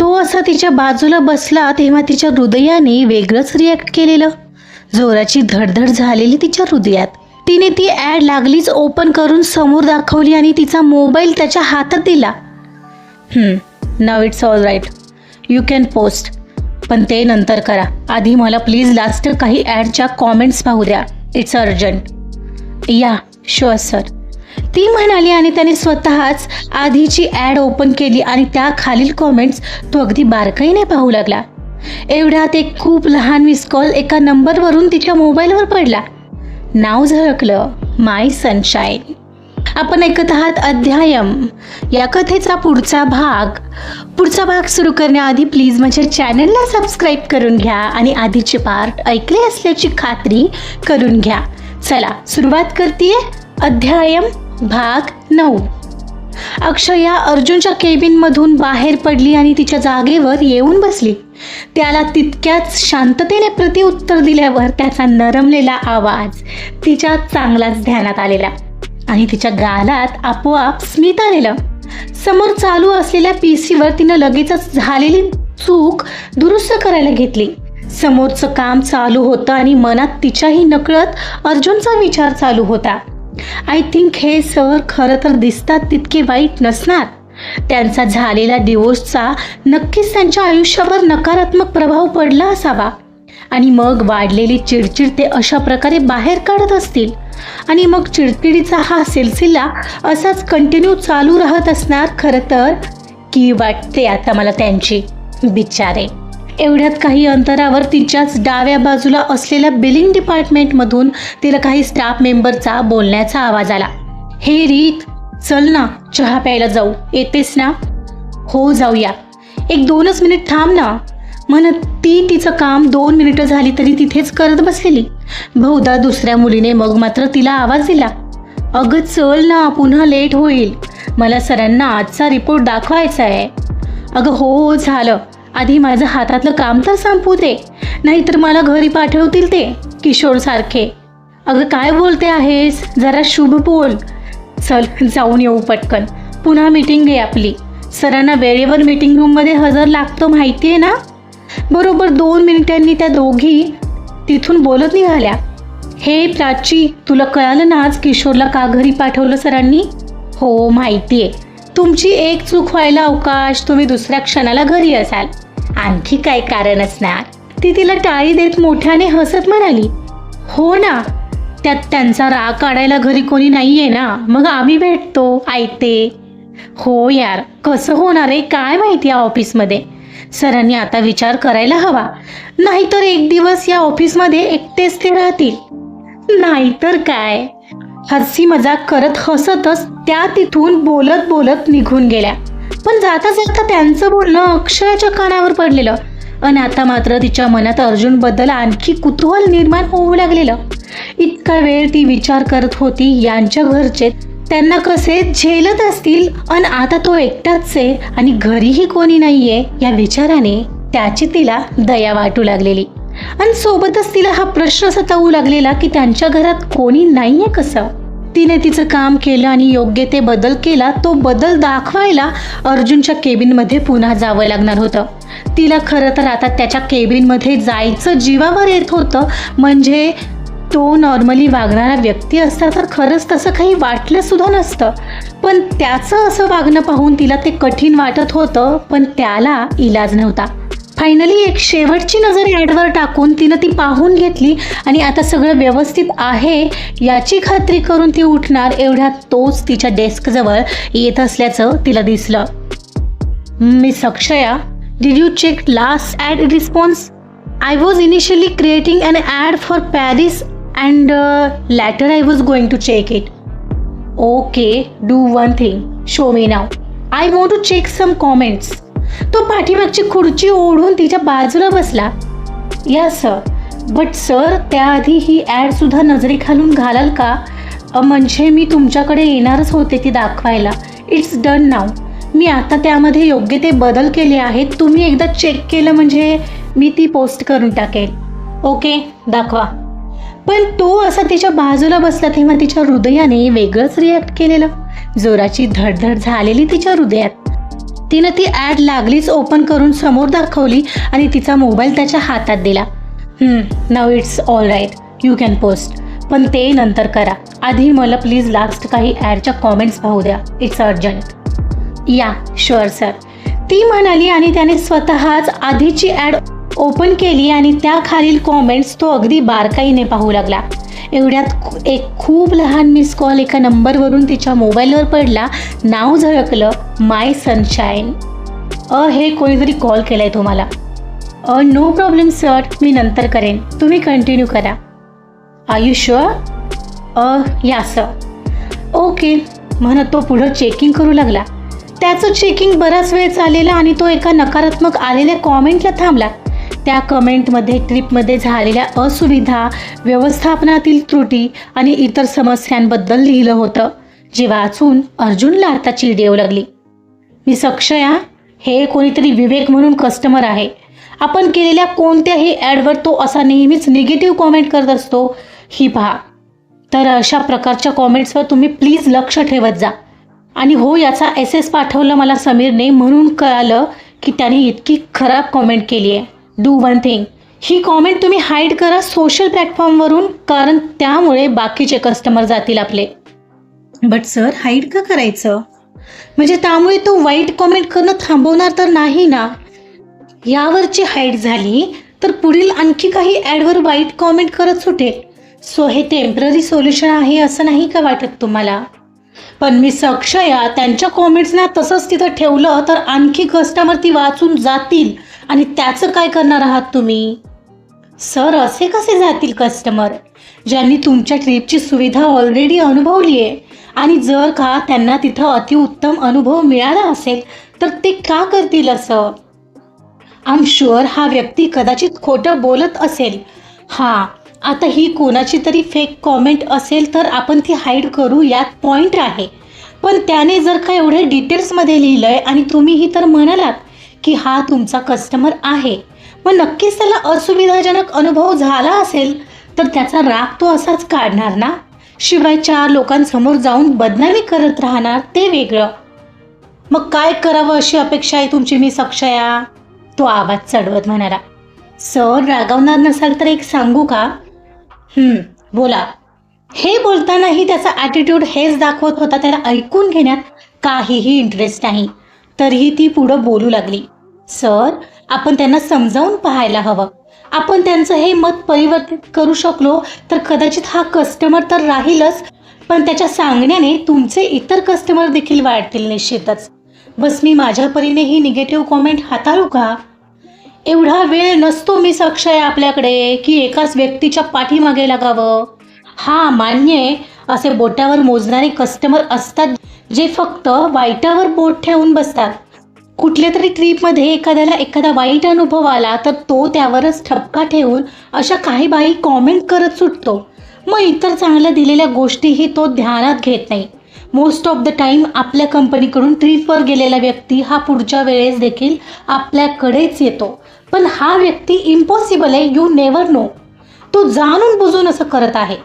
तो असा तिच्या बाजूला बसला तेव्हा तिच्या हृदयाने वेगळंच रिॲक्ट केलेलं. जोराची धडधड झालेली तिच्या हृदयात. तिने ती ॲड लागलीच ओपन करून समोर दाखवली आणि तिचा मोबाईल त्याच्या हातात दिला. Now it's all right you can post पण ते नंतर करा. आधी मला प्लीज लास्ट काही ॲडच्या कॉमेंट्स पाहू द्या. It's urgent yeah sure sir ती म्हणाली आणि त्याने स्वतःच आधीची ॲड ओपन केली आणि त्या खालील कॉमेंट्स तो अगदी बारकाईने पाहू लागला. एवढ्यात एक खूप लहान मिस कॉल एका नंबरवरून तिच्या मोबाईलवर पडला. नाव झळकलं माय सनशाईन आपण ऐकत आहात अध्यायम. या कथेचा पुढचा भाग. पुढचा भाग सुरू करण्याआधी प्लीज माझ्या चॅनलला सबस्क्राईब करून घ्या आणि आधीचे पार्ट ऐकले असल्याची खात्री करून घ्या. चला सुरुवात करते अध्यायम. भाग नऊ. अक्षया अर्जुनच्या केबिनमधून बाहेर पडली आणि तिच्या जागेवर येऊन बसली. त्याला तितक्याच शांततेने प्रतिउत्तर दिल्यावर त्याचा नरमलेला आवाज तिच्या चांगलाच ध्यानात आलेला आणि तिच्या गालात आपोआप स्मित आलेलं. समोर चालू असलेल्या पी सीवर तिनं लगेचच झालेली चूक दुरुस्त करायला घेतली. समोरचं काम चालू होतं आणि मनात तिच्याही नकळत अर्जुनचा विचार चालू होता. आय थिंक हे सर खरं तर दिसतात तितके वाईट नसणार. त्यांचा झालेला डिवोर्सचा नक्कीच त्यांच्या आयुष्यावर नकारात्मक प्रभाव पडला असावा. आणि मग वाढलेली चिडचिड ते अशा प्रकारे बाहेर काढत असतील. आणि मग चिडचिडीचा हा सिलसिला असाच कंटिन्यू चालू राहत असणार खरं तर की वाटते आता मला त्यांची बिचारे एवढ्यात काही अंतरावर तिच्याच डाव्या बाजूला असलेल्या बिलिंग डिपार्टमेंटमधून तिला काही स्टाफ मेंबरचा बोलण्याचा आवाज आला. हे रीत चल ना चहा प्यायला जाऊ. येतेस ना? हो जाऊया. एक दोनच मिनिट थांब ना. म्हणत ती तिचं काम दोन मिनिटं झाली तरी तिथेच करत बसलेली. बहुधा दुसऱ्या मुलीने मग मात्र तिला आवाज दिला. अगं चल ना पुन्हा लेट होईल. मला सरांना आजचा रिपोर्ट दाखवायचा आहे. अगं हो, हो झालं. आधी माझं हातातलं काम तर संपू दे नाहीतर मला घरी पाठवतील ते किशोरसारखे. अगं काय बोलते आहेस? जरा शुभ बोल. चल जाऊन येऊ पटकन. पुन्हा मीटिंग आहे आपली. सरांना वेळेवर मीटिंग रूममध्ये हजर लागतो माहिती आहे ना? बरोबर दोन मिनिटांनी त्या दोघी तिथून बोलत निघाल्या. हे प्राची तुला कळालं ना आज किशोरला का घरी पाठवलं सरांनी? हो माहिती आहे तुमची एक चूक व्हायला अवकाश तुम्ही दुसऱ्या क्षणाला घरी असाल. आणखी काय कारण असणार. ती तिला टाळी देत मोठ्याने हसत म्हणाली हो ना त्यात त्यांचा राग काढायला घरी कोणी नाहीये ना मग आम्ही भेटतो ऐकते हो यार कसं होणार आहे काय माहिती या ऑफिसमध्ये? सरांनी आता विचार करायला हवा. नाहीतर एक दिवस या ऑफिसमध्ये एकटेच ते राहतील. नाहीतर काय? हसी मजाक करत हसतच त्या तिथून बोलत बोलत निघून गेल्या. पण जाता जाता त्यांचं बोलणं अक्षयाच्या कानावर पडलेलं. आणि आता मात्र तिच्या मनात अर्जुनबद्दल आणखी कुतूहल निर्माण होऊ लागलेलं. इतका वेळ ती विचार करत होती यांच्या घरचे. त्यांना कसे झेलत असतील? आणि आता तो एकटाच आहे आणि घरीही कोणी नाहीये या विचाराने त्याची तिला दया वाटू लागलेली. आणि सोबतच तिला हा प्रश्न सतावू लागलेला की त्यांच्या घरात कोणी नाहीये कसं? तिने तिचं काम केलं आणि योग्य ते बदल केला तो बदल दाखवायला अर्जुनच्या केबिनमध्ये पुन्हा जावं लागणार होतं. तिला खरं तर आता त्याच्या केबिनमध्ये जायचं जीवावर येत होतं म्हणजे तो नॉर्मली वागणारा व्यक्ती असता तर खरंच तसं काही वाटलंसुद्धा नसतं. पण त्याचं असं वागणं पाहून तिला ते कठीण वाटत होतं पण त्याला इलाज नव्हता. फायनली एक शेवटची नजर ॲडवर टाकून तिनं ती पाहून घेतली आणि आता सगळं व्यवस्थित आहे याची खात्री करून ती उठणार एवढ्या तोच तिच्या डेस्कजवळ येत असल्याचं तिला दिसलं. मी सक्षया did you check last ad response I was initially creating an ad for Paris and later I was going to check it okay do one thing show me now I want to check some comments तो पाठीमागची खुर्ची ओढून तिच्या बाजूला बसला. या sir. But sir त्याआधी ही ॲडसुद्धा नजरेखालून घालाल का? म्हणजे मी तुमच्याकडे येणारच होते ती दाखवायला. इट्स डन नाव मी आता त्यामध्ये योग्य ते बदल केले आहेत. तुम्ही एकदा चेक केलं म्हणजे मी ती पोस्ट करून टाकेल. ओके दाखवा. पण तो असा तिच्या बाजूला बसला तेव्हा तिच्या हृदयाने वेगळंच रिॲक्ट केलेलं. जोराची धडधड झालेली तिच्या हृदयात. तिनं ती ॲड लागलीच ओपन करून समोर दाखवली आणि तिचा मोबाईल त्याच्या हातात दिला. Now it's all right you can post पण ते नंतर करा. आधी मला प्लीज लास्ट काही ॲडच्या कॉमेंट्स पाहू द्या. It's urgent yeah sure sir ती म्हणाली आणि त्याने स्वतःच आधीची ॲड ओपन केली आणि त्याखालील कॉमेंट्स तो अगदी बारकाईने पाहू लागला. एवढ्यात एक खूप लहान मिस कॉल एका नंबरवरून तिच्या मोबाईलवर पडला. नाव झळकलं माय सनशाईन अ हे कोणीतरी कॉल केलाय तुम्हाला. अ नो प्रॉब्लेम सर मी नंतर करेन. तुम्ही कंटिन्यू करा. आयुष्य यू शुअर अ या सर ओके म्हणत तो पुढं चेकिंग करू लागला. त्याचं चेकिंग बराच वेळ चाललेला आणि तो एका नकारात्मक आलेल्या कॉमेंटला थांबला. त्या कमेंटमध्ये ट्रिपमध्ये झालेल्या असुविधा व्यवस्थापनातील त्रुटी आणि इतर समस्यांबद्दल लिहिलं होतं. जे वाचून अर्जुनला आता चिड येऊ लागली. मी सक्षया हे कोणीतरी विवेक म्हणून कस्टमर आहे. आपण केलेल्या कोणत्याही ॲडवर तो असा नेहमीच निगेटिव्ह कॉमेंट करत असतो. ही पहा. तर अशा प्रकारच्या कॉमेंट्सवर तुम्ही प्लीज लक्ष ठेवत जा. आणि हो याचा एस एस पाठवलं मला समीरने म्हणून कळालं की त्याने इतकी खराब कॉमेंट केली आहे डू वन थिंग ही कॉमेंट तुम्ही हाईड करा सोशल प्लॅटफॉर्मवरून कारण त्यामुळे बाकीचे कस्टमर जातील आपले. बट सर हाईड का करायचं? म्हणजे त्यामुळे तो वाईट कॉमेंट करणं थांबवणार तर नाही ना? यावरची हाईट झाली तर पुढील आणखी काही ॲडवर वाईट कॉमेंट करत सुटेल सो हे टेंपररी सोल्युशन आहे असं नाही का वाटत तुम्हाला? पण मी सक्षया त्यांच्या कॉमेंट्सना तसंच तिथं ठेवलं तर आणखी कस्टमर ती वाचून जातील. आणि त्याचं काय करणार आहात तुम्ही? सर असे कसे जातील कस्टमर ज्यांनी तुमच्या ट्रिपची सुविधा ऑलरेडी अनुभवली आहे. आणि जर का त्यांना तिथं अतिउत्तम अनुभव मिळाला असेल तर ते का करतील असं? आम शुअर हा व्यक्ती कदाचित खोटं बोलत असेल. हां आता ही कोणाची तरी फेक कॉमेंट असेल तर आपण ती हाईड करू यात पॉईंट आहे. पण त्याने जर का एवढे डिटेल्समध्ये लिहिलं आहे आणि तुम्हीही तर म्हणालात की हा तुमचा कस्टमर आहे. मग नक्कीच त्याला असुविधाजनक अनुभव झाला असेल तर त्याचा राग तो असाच काढणार ना? शिवाय चार लोकांसमोर जाऊन बदनामी करत राहणार ते वेगळं. मग काय करावं अशी अपेक्षा आहे तुमची मी सक्षया? तो आवाज चढवत म्हणाला. सर रागावणार नसाल तर एक सांगू का? बोला. हे बोलतानाही त्याचा ॲटिट्यूड हेच दाखवत होता त्याला ऐकून घेण्यात काहीही इंटरेस्ट नाही. तरीही ती पुढं बोलू लागली. सर आपण त्यांना समजावून पाहायला हवं. आपण त्यांचं हे मत परिवर्तित करू शकलो तर कदाचित हा कस्टमर तर राहीलच पण त्याच्या सांगण्याने तुमचे इतर कस्टमर देखील वाढतील निश्चितच. बस मी माझ्या परीने ही निगेटिव्ह कॉमेंट हाताळू का? एवढा वेळ नसतो मी सक्षय आपल्याकडे की एकाच व्यक्तीच्या पाठीमागे लागावं. हा मान्य आहे. असे बोटावर मोजणारे कस्टमर असतात जे फक्त वाईटावर बोट ठेवून बसतात. कुठल्या तरी ट्रीपमध्ये एखाद्याला एखादा वाईट अनुभव आला तर तो त्यावरच ठपका ठेवून अशा काही बाई कॉमेंट करत सुटतो. मग इतर चांगल्या दिलेल्या गोष्टीही तो ध्यानात घेत नाही. मोस्ट ऑफ द टाईम आपल्या कंपनीकडून ट्रीपवर गेलेला व्यक्ती हा पुढच्या वेळेस देखील आपल्याकडेच येतो. पण हा व्यक्ती इम्पॉसिबल आहे यू नेवर नो तो जाणून बुजून असं करत आहे.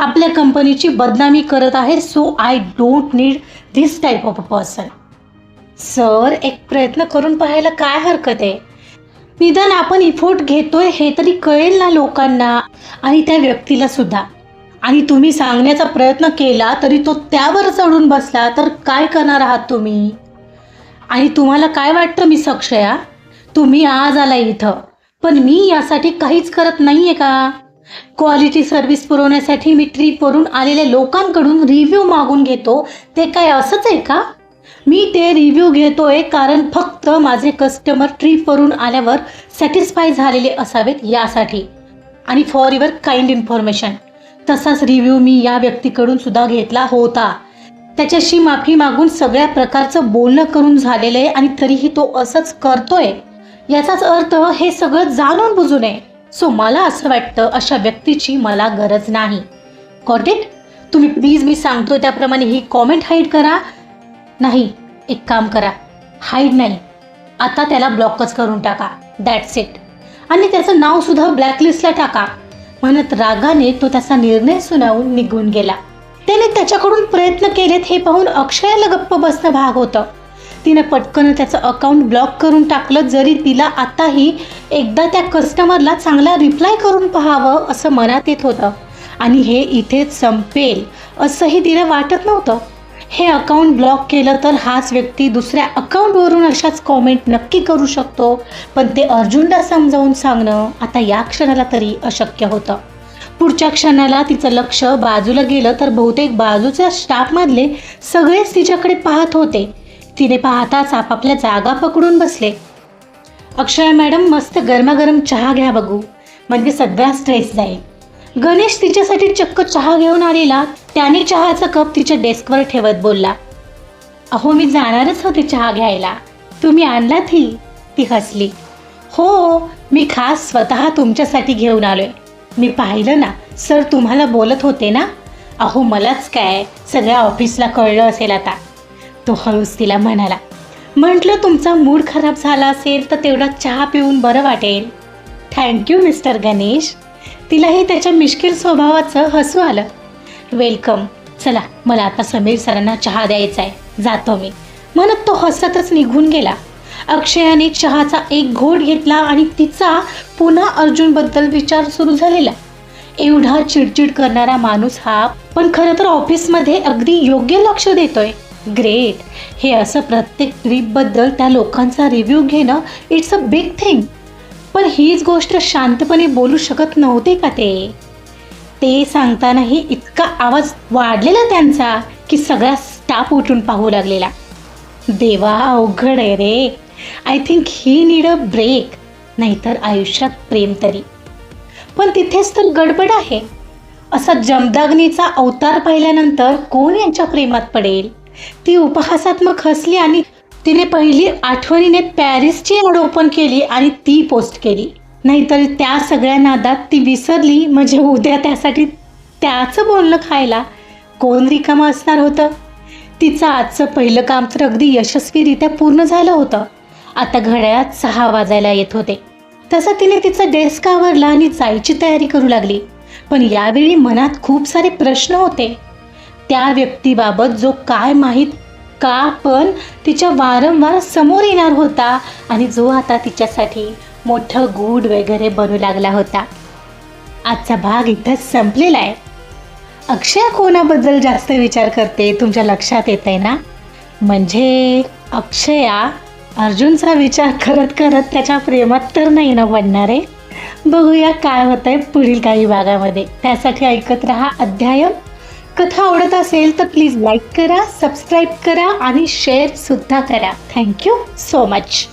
आपल्या कंपनीची बदनामी करत आहे. So I don't need this type of a person sir एक प्रयत्न करून पाहायला काय हरकत आहे? निदान आपण इफोर्ट घेतोय हे तरी कळेल ना लोकांना आणि त्या व्यक्तीला सुद्धा. आणि तुम्ही सांगण्याचा प्रयत्न केला तरी तो त्यावर चढून बसला तर काय करणार आहात तुम्ही? आणि तुम्हाला काय वाटतं मी सक्षया? तुम्ही आज आला इथं. पण मी यासाठी काहीच करत नाही आहे का? क्वालिटी सर्व्हिस पुरवण्यासाठी मी ट्रीपवरून आलेल्या लोकांकडून रिव्ह्यू मागून घेतो. ते काय असंच आहे का? मी ते रिव्ह्यू घेतोय कारण फक्त माझे कस्टमर ट्रीपवरून आल्यावर सॅटिस्फाय झालेले असावेत यासाठी. आणि फॉर युअर काइंड इन्फॉर्मेशन तसाच रिव्ह्यू मी या व्यक्तीकडून सुद्धा घेतला होता. त्याच्याशी माफी मागून सगळ्या प्रकारचं बोलणं करून झालेलं आहे आणि तरीही तो असंच करतोय. याचाच अर्थ हे सगळं जाणून बुजून आहे. सो मला असं वाटतं अशा व्यक्तीची मला गरज नाही. गॉट इट तुम्ही प्लीज मी सांगतो त्याप्रमाणे ही कॉमेंट हाईड करा. नाही एक काम करा. हाईड नाही. आता त्याला ब्लॉकच करून टाका. दॅट्स इट आणि त्याचं नावसुद्धा ब्लॅकलिस्टला टाका. म्हणत रागाने तो त्याचा निर्णय सुनावून निघून गेला. त्याने त्याच्याकडून प्रयत्न केलेत हे पाहून अक्षयाला गप्प बसणं भाग होतं. तिने पटकन त्याचं अकाउंट ब्लॉक करून टाकलं जरी तिला आताही एकदा त्या कस्टमरला चांगला रिप्लाय करून पाहावं असं मनात येत होतं. आणि हे इथेच संपेल असंही तिला वाटत नव्हतं. हे अकाउंट ब्लॉक केलं तर हाच व्यक्ती दुसऱ्या अकाउंटवरून अशाच कॉमेंट नक्की करू शकतो. पण ते अर्जुनला समजावून सांगणं आता या क्षणाला तरी अशक्य होतं. पुढच्या क्षणाला तिचं लक्ष बाजूला गेलं तर बहुतेक बाजूच्या स्टाफमधले सगळेच तिच्याकडे पाहत होते. तिने पाहताच आपापल्या जागा पकडून बसले. अक्षय मॅडम मस्त गरमागरम चहा घ्या बघू म्हणजे सगळा स्ट्रेस जाईल. गणेश तिच्यासाठी चक्क चहा घेऊन आलेला त्याने चहाचा कप तिच्या डेस्कवर ठेवत बोलला अहो मी जाणारच होते चहा घ्यायला. तुम्ही आणलात ही? ती हसली. हो मी खास स्वतः तुमच्यासाठी घेऊन आलोय. मी पाहिलं ना सर तुम्हाला बोलत होते ना? अहो मलाच काय सगळ्या ऑफिसला कळलं असेल आता. तो हळूच तिला म्हणाला म्हटलं तुमचा मूड खराब झाला असेल तर तेवढा चहा पिऊन बरं वाटेल. Thank you mister Ganesh. तिलाही त्याच्या मिश्किल स्वभावाचं हसू आलं. वेलकम चला मला आता समीर सरांना चहा द्यायचा आहे. जातो मी. म्हणत तो हसतच निघून गेला. अक्षयाने चहाचा एक घोट घेतला आणि तिचा पुन्हा अर्जुनबद्दल विचार सुरू झालेला. एवढा चिडचिड करणारा माणूस हा पण खरं तर ऑफिसमध्ये अगदी योग्य लक्ष देतोय. ग्रेट हे असं प्रत्येक ट्रीपबद्दल त्या लोकांचा रिव्ह्यू घेणं इट्स अ बिग थिंग पण हीच गोष्ट शांतपणे बोलू शकत नव्हते का ते? ते सांगतानाही इतका आवाज वाढलेला त्यांचा की सगळा स्टाफ उठून पाहू लागलेला. देवा अवघड आहे रे. I think he need a break नाहीतर आयुष्यात प्रेम तरी. पण तिथेच तर गडबड आहे. असा जमदाग्नीचा अवतार पाहिल्यानंतर कोण यांच्या प्रेमात पडेल? ती उपहासात्मक हसली आणि तिने पहिली आठवणीने पॅरिसची ॲड ओपन केली आणि ती पोस्ट केली. नाहीतर त्या सगळ्या नादात ती विसरली. म्हणजे उद्या त्यासाठी त्याचं बोलणं खायला कोण रिकामं असणार होतं? तिचं आजचं पहिलं काम तर अगदी यशस्वीरित्या पूर्ण झालं होतं. आता घड्याळात सहा वाजायला येत होते. तसं तिने तिचा डेस्क आवरला आणि जायची तयारी करू लागली. पण यावेळी मनात खूप सारे प्रश्न होते. त्या व्यक्तीबाबत जो काय माहीत का पण तिच्या वारंवार समोर येणार होता आणि जो आता तिच्यासाठी मोठं गूढ वगैरे बनू लागला होता. आजचा भाग इथंच संपलेला आहे. अक्षया कोणाबद्दल जास्त विचार करते तुमच्या लक्षात येत आहे ना? म्हणजे अक्षया अर्जुनचा विचार करत करत त्याच्या प्रेमात तर नाही ना पडणार आहे? बघूया काय होतंय पुढील काही भागामध्ये. त्यासाठी ऐकत राहा अध्याय कथा आवडत असेल तर प्लीज लाईक करा सबस्क्राईब करा आणि शेअर सुद्धा करा. Thank you so much